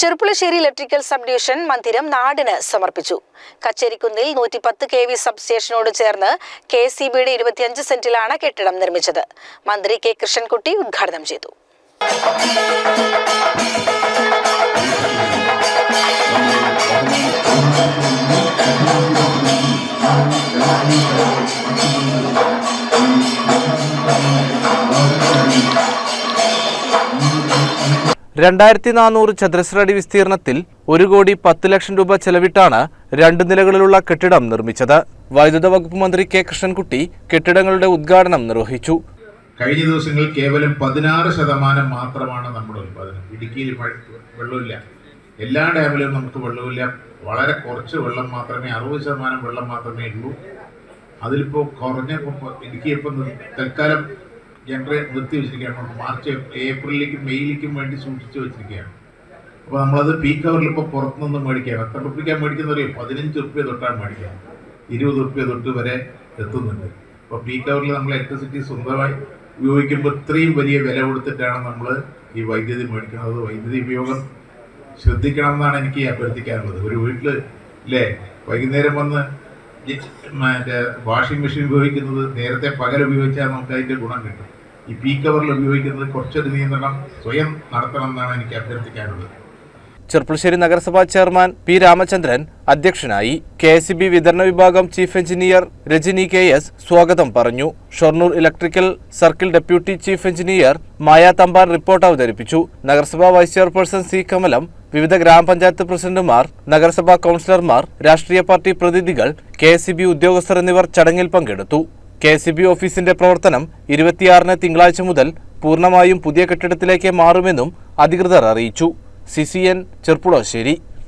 Cherpulassery electrical sub division മന്ദിരം നാടിന് സമർപ്പിച്ചു. കച്ചേരിക്കുന്നിൽ നൂറ്റി പത്ത് കെ വി സബ് സ്റ്റേഷനോട് ചേർന്ന് കെ സി ബിയുടെ ഇരുപത്തിയഞ്ച് സെന്റിലാണ് കെട്ടിടം നിർമ്മിച്ചത്. മന്ത്രി കെ കൃഷ്ണൻകുട്ടി ഉദ്ഘാടനം ചെയ്തു. രണ്ടായിരത്തി നാനൂറ് ചതുരശ്ര അടി വിസ്തീർണത്തിൽ ഒരു കോടി പത്ത് ലക്ഷം രൂപ ചെലവിട്ടാണ് രണ്ട് നിലകളിലുള്ള കെട്ടിടം നിർമ്മിച്ചത്. വൈദ്യുത വകുപ്പ് മന്ത്രി കെ കൃഷ്ണൻകുട്ടി കെട്ടിടങ്ങളുടെ ഉദ്ഘാടനം നിർവഹിച്ചു. കഴിഞ്ഞ ദിവസങ്ങളിൽ കേവലം പതിനാറ് ശതമാനം മാത്രമാണ് നമ്മുടെ ഉൽപാദനം ഇടുക്കിയിൽ വെള്ളമില്ല. എല്ലാ ഡാമിലും നമുക്ക് വെള്ളമില്ല. വളരെ കുറച്ച് വെള്ളം മാത്രമേ അറുപത് ശതമാനം വെള്ളം മാത്രമേ ഉള്ളൂ. അതിലിപ്പോൾ കുറഞ്ഞ ഇടുക്കി ഇപ്പം തൽക്കാലം ജനറേ നിർത്തി വെച്ചിരിക്കുകയാണ്. മാർച്ച് ഏപ്രിലിലേക്കും മെയ്യിലേക്കും വേണ്ടി സൂക്ഷിച്ചു വെച്ചിരിക്കുകയാണ്. അപ്പോൾ നമ്മളത് പീക്ക് അവറിൽ ഇപ്പോൾ പുറത്തുനിന്ന് മേടിക്കാം എത്ര റുപ്യക്കാൻ മേടിക്കുന്നറിയോ പതിനഞ്ച് റുപ്യ തൊട്ടാണ് മേടിക്കാം ഇരുപത് റുപ്യ തൊട്ട് വരെ എത്തുന്നുണ്ട്. അപ്പോൾ പീക്ക് അവറിൽ നമ്മൾ ഇലക്ട്രിസിറ്റി സ്വന്തമായി ഉപയോഗിക്കുമ്പോൾ ഇത്രയും വലിയ വില കൊടുത്തിട്ടാണ് നമ്മൾ ഈ വൈദ്യുതി മേടിക്കുന്നത്. വൈദ്യുതി ഉപയോഗം ശ്രദ്ധിക്കണം എന്നാണ് എനിക്ക് അഭ്യർത്ഥിക്കാനുള്ളത്. ഒരു വീട്ടിൽ അല്ലേ വൈകുന്നേരം വന്ന് മറ്റേ വാഷിംഗ് മെഷീൻ ഉപയോഗിക്കുന്നത് നേരത്തെ പകൽ ഉപയോഗിച്ചാൽ നമുക്ക് അതിന്റെ ഗുണം കിട്ടും. ഈ പീക്ക് അവറിൽ ഉപയോഗിക്കുന്നത് കുറച്ചൊരു നിയന്ത്രണം സ്വയം നടത്തണം എന്നാണ് എനിക്ക് അഭ്യർത്ഥിക്കാനുള്ളത്. ചെർപ്പുളശ്ശേരി നഗരസഭാ ചെയർമാൻ പി രാമചന്ദ്രൻ അധ്യക്ഷനായി കെ എസ് ബി വിതരണ വിഭാഗം chief engineer Rajani K S സ്വാഗതം പറഞ്ഞു. Shoranur electrical circle deputy chief engineer Maya Thampan report അവതരിപ്പിച്ചു. നഗരസഭാ വൈസ് ചെയർപേഴ്സൺ സി കമലം വിവിധ ഗ്രാമപഞ്ചായത്ത് പ്രസിഡന്റുമാർ നഗരസഭാ കൗൺസിലർമാർ രാഷ്ട്രീയ പാർട്ടി പ്രതിനിധികൾ കെ ഉദ്യോഗസ്ഥർ എന്നിവർ ചടങ്ങിൽ പങ്കെടുത്തു. കെ എസ് ബി ഓഫീസിന്റെ പ്രവർത്തനം ഇരുപത്തിയാറിന് തിങ്കളാഴ്ച മുതൽ പൂർണമായും പുതിയ കെട്ടിടത്തിലേക്ക് മാറുമെന്നും അധികൃതർ അറിയിച്ചു. C C N Cherpulassery.